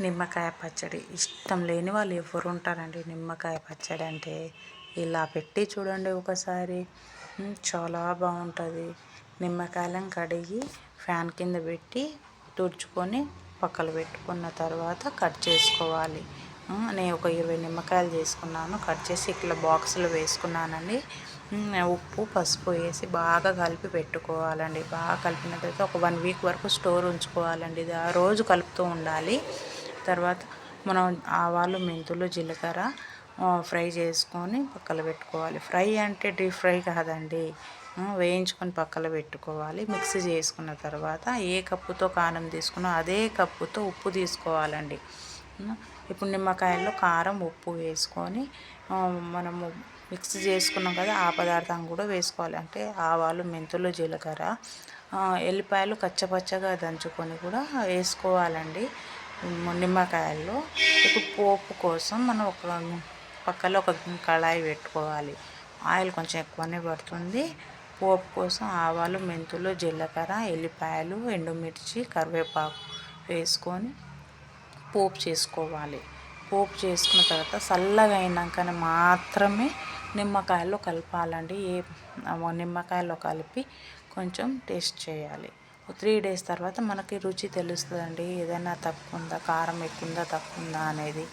నిమ్మకాయ పచ్చడి. ఇష్టం లేని వాళ్ళు ఎవరు ఉంటారండి నిమ్మకాయ పచ్చడి అంటే. ఇలా పెట్టి చూడండి ఒకసారి. చాలా బాగుంటుంది. నిమ్మకాయలను కడిగి ఫ్యాన్ కింద పెట్టి తుడుచుకొని పక్కన పెట్టుకున్న తర్వాత కట్ చేసుకోవాలి. నేను ఒక ఇరవై నిమ్మకాయలు చేసుకున్నాను. కట్ చేసి ఇట్లా బాక్సులు వేసుకున్నానండి. ఉప్పు పసుపు వేసి బాగా కలిపి పెట్టుకోవాలండి. బాగా కలిపిన తర్వాత ఒక వన్ వీక్ వరకు స్టోర్ ఉంచుకోవాలండి. ఇది ఆ రోజు కలుపుతూ ఉండాలి. తర్వాత మనం ఆవాలు మెంతులు జీలకర్ర ఫ్రై చేసుకొని పక్కన పెట్టుకోవాలి. ఫ్రై అంటే డీప్ ఫ్రై కాదండి. వేయించుకొని పక్కన పెట్టుకోవాలి. మిక్సీ చేసుకున్న తర్వాత ఏ కప్పుతో కారం తీసుకున్నా అదే కప్పుతో ఉప్పు తీసుకోవాలండి. ఇప్పుడు నిమ్మకాయల్లో కారం ఉప్పు వేసుకొని మనము మిక్స్ చేసుకున్నాం కదా ఆ పదార్థం కూడా వేసుకోవాలి. అంటే ఆవాలు మెంతులు జీలకర్ర ఎల్లిపాయలు కచ్చపచ్చగా దంచుకొని కూడా వేసుకోవాలండి. నిమ్మకాయల్లో ఇప్పుడు పోపు కోసం మనం ఒక పక్కలో ఒక కళాయి పెట్టుకోవాలి. ఆయిల్ కొంచెం ఎక్కువనే పడుతుంది. పోపు కోసం ఆవాలు మెంతులు జీలకర్ర ఎల్లిపాయలు ఎండుమిర్చి కరివేపాకు వేసుకొని పోపు చేసుకోవాలి. పోపు చేసుకున్న తర్వాత చల్లగా అయినాకనే మాత్రమే నిమ్మకాయలు కలపాలండి. ఏ నిమ్మకాయలు నిమ్మకాయలో కలిపి కొంచెం టేస్ట్ చేయాలి. త్రీ డేస్ తర్వాత మనకి రుచి తెలుస్తుందండి. ఏదైనా తక్కువ ఉందా కారం ఎక్కువ ఉందా తక్కువ ఉందా అనేది.